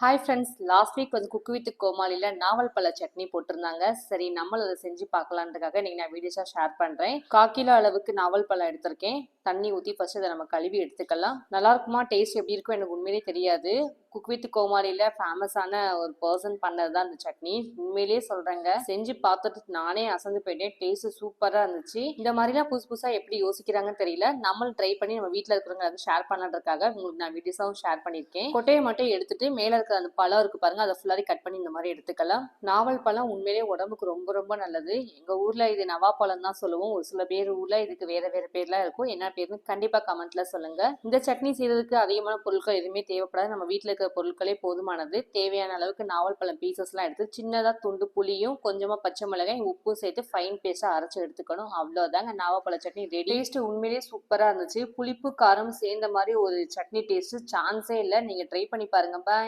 Hi friends last week வந்து cook with கோமாளியில் நாவல் பழ சட்னி போட்டிருந்தாங்க. சரி நம்மளும் அதை செஞ்சு பார்க்கலான்றதுக்காக நீங்கள் நான் வீடியோஸாக ஷேர் பண்ணுறேன் கால் கிலோ அளவுக்கு நாவல் பழம் எடுத்திருக்கேன். தண்ணி ஊற்றி ஃபஸ்ட்டு அதை நம்ம கழுவி எடுத்துக்கலாம். நல்லா இருக்குமா? டேஸ்ட் எப்படி இருக்கும்? எனக்கு உண்மையிலே தெரியாது. குக் வித் கோமாளியில் ஃபேமஸான ஒரு பர்சன் பண்ணது தான் இந்த சட்னி. உண்மையிலேயே சொல்கிறேங்க செஞ்சு பார்த்துட்டு நானே அசந்து போயிட்டேன். டேஸ்ட் சூப்பராக இருந்துச்சு. இந்த மாதிரிலாம் புதுசு புதுசாக எப்படி யோசிக்கிறாங்கன்னு தெரியல. நம்மளும் ட்ரை பண்ணி நம்ம வீட்டில் இருக்கிறவங்க அதை ஷேர் பண்ணுறதுக்காக உங்களுக்கு நான் வீடியோஸாகவும் ஷேர் பண்ணியிருக்கேன். கொட்டையை மட்டும் எடுத்துட்டு மேலே இருக்கிற அந்த பழம் இருக்கு பாருங்க. அதை ஃபுல்லாக கட் பண்ணி இந்த மாதிரி எடுத்துக்கலாம். நாவல் பழம் உண்மையிலேயே உடம்புக்கு ரொம்ப ரொம்ப நல்லது. எங்கள் ஊரில் இது நவா பழம் தான் சொல்லுவோம். ஒரு சில பேர் ஊரில் இதுக்கு வேற வேற பேர்லாம் இருக்கும். என்ன பேர்னு கண்டிப்பாக கமெண்ட்ல சொல்லுங்க. இந்த சட்னி செய்யறதுக்கு அதிகமான பொருட்கள் எதுவுமே தேவைப்படாது. நம்ம வீட்டில் இருக்கிற பொருட்களே போதுமானது. தேவையான அளவுக்கு நாவல் பழம் பீசஸ்லாம் எடுத்து சின்னதாக துண்டு புளியும் கொஞ்சமாக பச்சை மிளகாய் உப்பும் சேர்த்து ஃபைன் பேஸ்ட்டாக அரைச்சி எடுத்துக்கணும். அவ்வளோதாங்க நாவப்பழ சட்னி ரெடி டேஸ்ட் உண்மையிலேயே சூப்பராக இருந்துச்சு. புளிப்பு காரம் சேர்ந்த மாதிரி ஒரு சட்னி டேஸ்ட் சான்ஸே இல்லை. நீங்கள் ட்ரை பண்ணி பாருங்க. பாய்